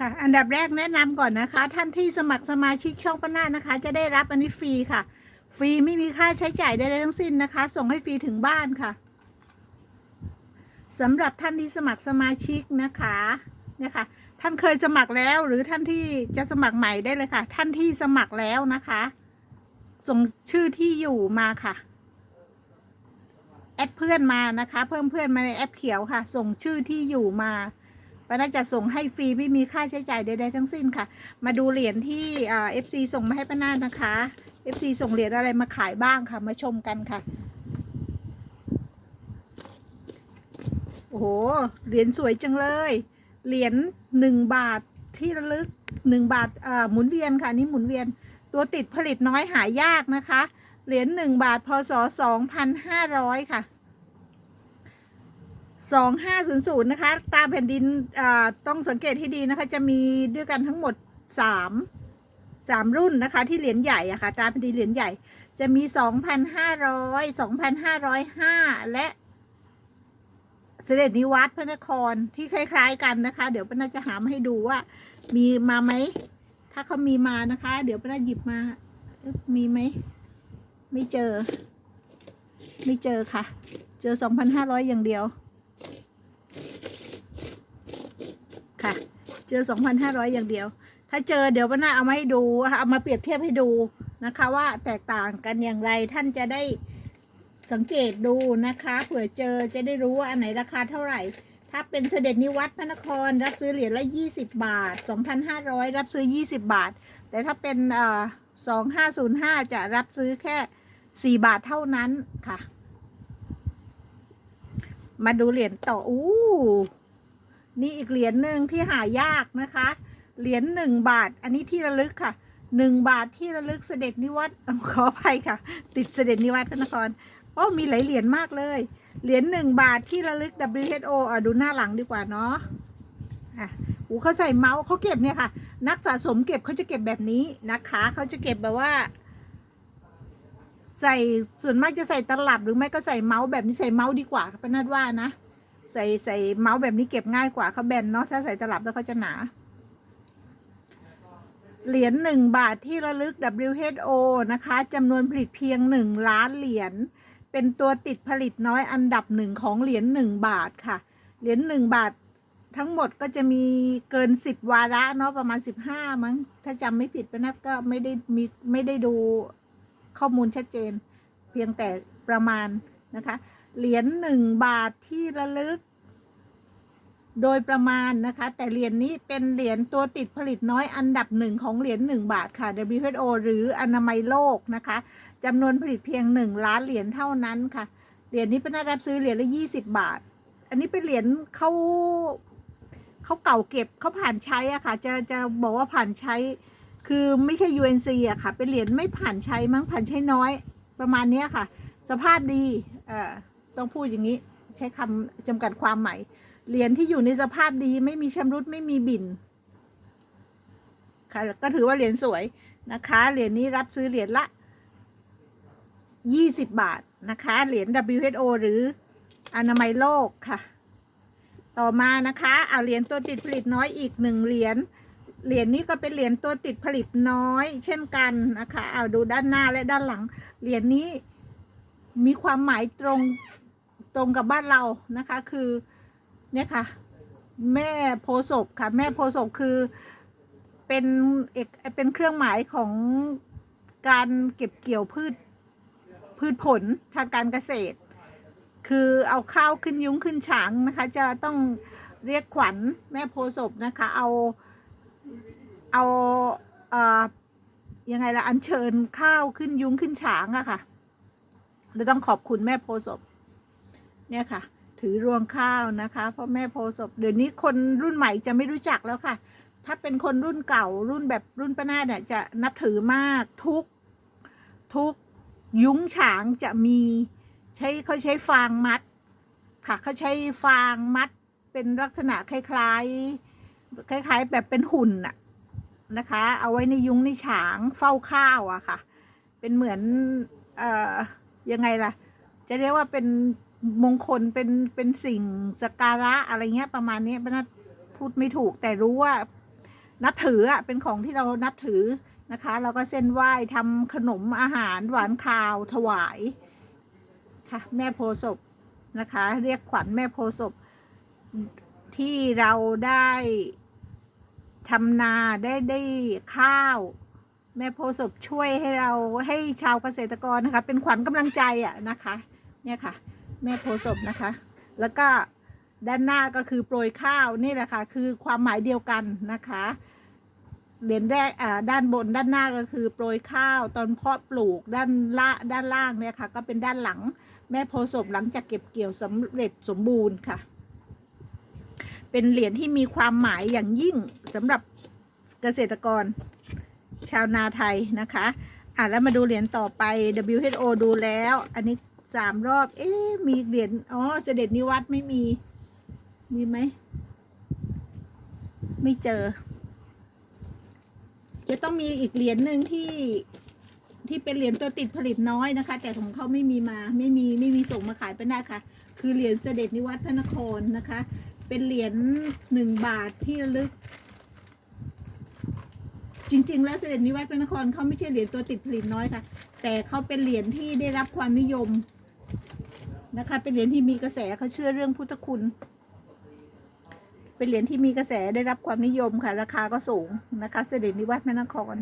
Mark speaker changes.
Speaker 1: ค่ะ อันดับแรกแนะนำก่อนนะคะ ท่านที่สมัครสมาชิกช่องป้านานะคะ จะได้รับอันนี้ฟรีค่ะ ฟรีไม่มีค่าใช้จ่ายใดๆทั้งสิ้นนะคะ ส่งให้ฟรีถึงบ้านค่ะสำหรับท่านที่สมัครสมาชิกนะคะเนี่ยค่ะ ท่านเคยสมัครแล้ว หรือท่านที่จะสมัครใหม่ได้เลยค่ะ ท่านที่สมัครแล้วนะคะ ส่งชื่อที่อยู่มาค่ะแอดเพื่อนมานะคะ เพิ่มเพื่อนมาในแอปเขียวค่ะ ส่งชื่อที่อยู่มา ป้าน่าจะส่งให้ฟรีไม่มีค่าใช้จ่ายใดๆทั้งสิ้นค่ะ มาดูเหรียญที่เอฟซีส่งมาให้ป้านานะคะ FC ส่งเหรียญอะไรมาขายบ้างค่ะ มาชมกันค่ะ โอ้โห เหรียญสวยจังเลย เหรียญหนึ่งบาทที่ระลึกหนึ่งบาทเอ่อหมุนเวียนค่ะนนี้หมุนเวียน ตัวติดผลิตน้อยหายากนะคะ เหรียญหนึ่งบาทพศสองพันห้าร้อยค่ะ สองห้าศูนย์ศูนย์นะคะ ตามแผ่นดินต้องสังเกตให้ดีนะคะ จะมีด้วยกันทั้งหมดสามสามรุ่นนะคะ ที่เหรียญใหญ่อะค่ะ ตามแผ่นดินเหรียญใหญ่ จะมีสองพันห้าร้อยสองพันห้าร้อยห้าและเสด็จนิวัตพระนครที่คล้ายๆกันนะคะ เดี๋ยวป้านาจะหามาให้ดูว่า มีมาไหม ถ้าเขามีมานะคะ เดี๋ยวป้านาหยิบมา มีไหม ไม่เจอ ไม่เจอค่ะ เจอสองพันห้าร้อยอย่างเดียว ค่ะ เจอสองพันห้าร้อย่างเดียว ถ้าเจอเดี๋ยวป้านาเอามาให้ดูเอามาเปรียบเทียบให้ดูนะคะ ว่าแตกต่างกันอย่างไรท่านจะได้สังเกตดูนะคะเผื่อเจอจะได้รู้ว่าอันไหนราคาเท่าไหร่ ถ้าเป็นเสด็จนิวัตรพระนคร รับซื้อเหรียญละยี่สิบาทสองพันห้าร้อยรับซื้อยี่สิบาท แต่ถ้าเป็นเอ่อสองห้าศูนย์ห้าจะรับซื้อแค่สี่บาทเท่านั้นค่ะ มาดูเหรียญต่อ อู้ นี่อีกเหรียญหนึ่งที่หายากนะคะ เหรียญหนึ่งบาท อันนี้ที่ระลึกค่ะหนึ่งบาทที่ระลึกเสด็จนิวัตขออภัยค่ะ ติดเสด็จนิวัตพระนครโอ้มีหลายเหรียญมากเลย เหรียญหนึ่งบาทที่ระลึก WHO อะดูหน้าหลังดีกว่าเนาะอะอูเขาใส่เมาส์เขาเก็บเนี่ยค่ะ นักสะสมเก็บเขาจะเก็บแบบนี้นะคะเขาจะเก็บแบบว่า ใส่ส่วนมากจะใส่ตลับหรือไม่ก็ใส่เมาส์แบบนี้ใส่เมาส์ดีกว่าป้านัดว่านะ ใส่ใส่เมาส์แบบนี้เก็บง่ายกว่าเขาแบนเนาะถ้าใส่ตลับแล้วเขาจะหนา เหรียญหนึ่งบาทที่ระลึก WHO นะคะจำนวนผลิตเพียงหนึ่งล้านเหรียญเป็นตัวติดผลิตน้อยอันดับหนึ่งของเหรียญหนึ่งบาทค่ะ เหรียญหนึ่งบาททั้งหมดก็จะมีเกินสิบวาระเนาะประมาณสิบห้ามั้ง ถ้าจำไม่ผิดไปนัดก็ไม่ได้มีไม่ได้ดูข้อมูลชัดเจน เพียงแต่ประมาณนะคะ เหรียญหนึ่งบาทที่ระลึก โดยประมาณนะคะ แต่เหรียญนี้เป็นเหรียญตัวติดผลิตน้อยอันดับหนึ่งของเหรียญหนึ่งบาทค่ะ WHO หรืออนามัยโลกนะคะจำนวนผลิตเพียงหนึ่งล้านเหรียญเท่านั้นค่ะ เหรียญนี้เป็นได้รับซื้อเหรียญละยี่สิบบาท อันนี้เป็นเหรียญเขาเขาเก่าเก็บเขาผ่านใช้อะค่ะ จะจะบอกว่าผ่านใช้คือไม่ใช่ UNC อะค่ะ เป็นเหรียญไม่ผ่านใช้มั้งผ่านใช้น้อยประมาณนี้ค่ะ สภาพดี เอ่อ ต้องพูดอย่างนี้ ใช้คำจำกัดความใหม่เหรียญที่อยู่ในสภาพดีไม่มีชำรุดไม่มีบินค่ะก็ถือว่าเหรียญสวยนะคะ เหรียญนี้รับซื้อเหรียญละยี่สิบบาทนะคะ เหรียญ WHO หรืออนามัยโลกค่ะ ต่อมานะคะเอาเหรียญตัวติดผลิตน้อยอีกหนึ่งเหรียญ เหรียญนี้ก็เป็นเหรียญตัวติดผลิตน้อย เช่นกันนะคะ เอาดูด้านหน้าและด้านหลัง เหรียญนี้มีความหมายตรง ตรงกับบ้านเรานะคะ คือเนี่ยค่ะ แม่โพศพค่ะ แม่โพศพคือเป็นเอกเป็นเครื่องหมายของการเก็บเกี่ยวพืชพืชผลทางการเกษตร คือเอาข้าวขึ้นยุ้งขึ้นฉางนะคะ จะต้องเรียกขวัญแม่โพศพนะคะ เอาเอาเอ่อยังไงละอัญเชิญข้าวขึ้นยุ้งขึ้นฉางอะค่ะเราต้องขอบคุณแม่โพศพ เนี่ยค่ะ ถือรวงข้าวนะคะพราะแม่โพศพเดี๋ยวนี้คนรุ่นใหม่จะไม่รู้จักแล้วค่ะ ถ้าเป็นคนรุ่นเก่ารุ่นแบบรุ่นป้านาเนี่ยจะนับถือมากทุกทุกยุ้งฉางจะมีใช้เขาใช้ฟางมัด ค่ะเขาใช้ฟางมัดเป็นลักษณะคล้ายๆ คล้าย ๆ แบบเป็นหุ่นน่ะนะคะ เอาไว้ในยุ้งในฉางเฝ้าข้าวอะค่ะ เป็นเหมือนเอ่อยังไงล่ะ จะเรียกว่าเป็น มงคลเป็นเป็นสิ่งสการะอะไรเงี้ยประมาณนี้ป้านัดพูดไม่ถูกแต่รู้ว่านับถืออะเป็นของที่เรานับถือนะคะเราก็เส้นไหว้ทำขนมอาหารหวานคาวถวายค่ะแม่โพศพนะคะ เรียกขวัญแม่โพศพที่เราได้ทำนาได้ได้ข้าว แม่โพศพช่วยให้เราให้ชาวเกษตรกรนะคะ เป็นขวัญกำลังใจอะนะคะ เนี่ยค่ะ แม่โพศพนะคะ แล้วก็ด้านหน้าก็คือโปรยข้าวนี่แหละค่ะคือความหมายเดียวกันนะคะเหรียญแรกอ่าด้านบนด้านหน้าก็คือโปรยข้าวตอนเพาะปลูกด้านละด้านล่างเนี่ยค่ะ ก็เป็นด้านหลังแม่โพศพหลังจากเก็บเกี่ยวสำเร็จสมบูรณ์ค่ะ เป็นเหรียญที่มีความหมายอย่างยิ่งสำหรับเกษตรกร ชาวนาไทยนะคะ อะแล้วมาดูเหรียญต่อไป WHO ดูแล้ว อันนี้ สามรอบ เอ๊ะมีเหรียญอ๋อเสด็จนิวัตไม่มี มีไหม ไม่เจอ จะต้องมีอีกเหรียญหนึ่งที่ที่เป็นเหรียญตัวติดผลิตน้อยนะคะ แต่ของเขาไม่มีมาไม่มีไม่มีส่งมาขายไปหน้าค่ะ คือเหรียญเสด็จนิวัฒน์พระนครนะคะ เป็นเหรียญหนึ่งบาทที่ลึก จริง ๆ แล้วเสด็จนิวัฒน์พระนครเขาไม่ใช่เหรียญตัวติดผลิตน้อยค่ะ แต่เขาเป็นเหรียญที่ได้รับความนิยม นะคะ เป็นเหรียญที่มีกระแสเขาเชื่อเรื่องพุทธคุณ เป็นเหรียญที่มีกระแสได้รับความนิยมค่ะ ราคาก็สูงนะคะ เสด็จนิวัฒน์แม่นคร